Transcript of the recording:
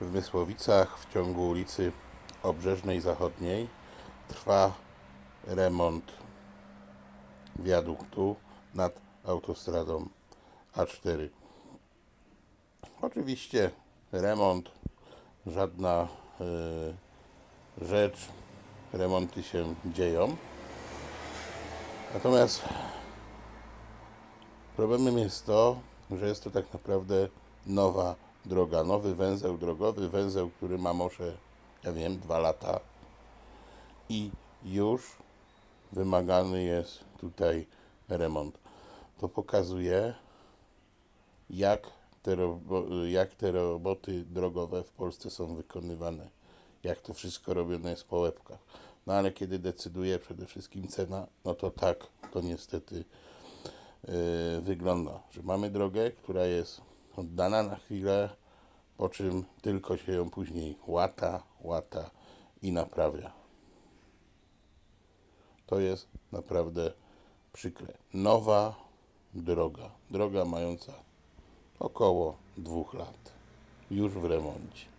W Mysłowicach w ciągu ulicy Obrzeżnej Zachodniej trwa remont wiaduktu nad autostradą A4. Oczywiście remont, żadna y, rzecz, remonty się dzieją. Natomiast problemem jest to, że jest to tak naprawdę nowa droga, nowy węzeł drogowy, węzeł, który ma może, ja wiem, dwa lata i już wymagany jest tutaj remont. To pokazuje, jak te, jak te roboty drogowe w Polsce są wykonywane, jak to wszystko robione jest po łebkach. No ale kiedy decyduje przede wszystkim cena, no to tak to niestety yy, wygląda, że mamy drogę, która jest oddana na chwilę, po czym tylko się ją później łata, łata i naprawia. To jest naprawdę przykre. Nowa droga, droga mająca około dwóch lat, już w remoncie.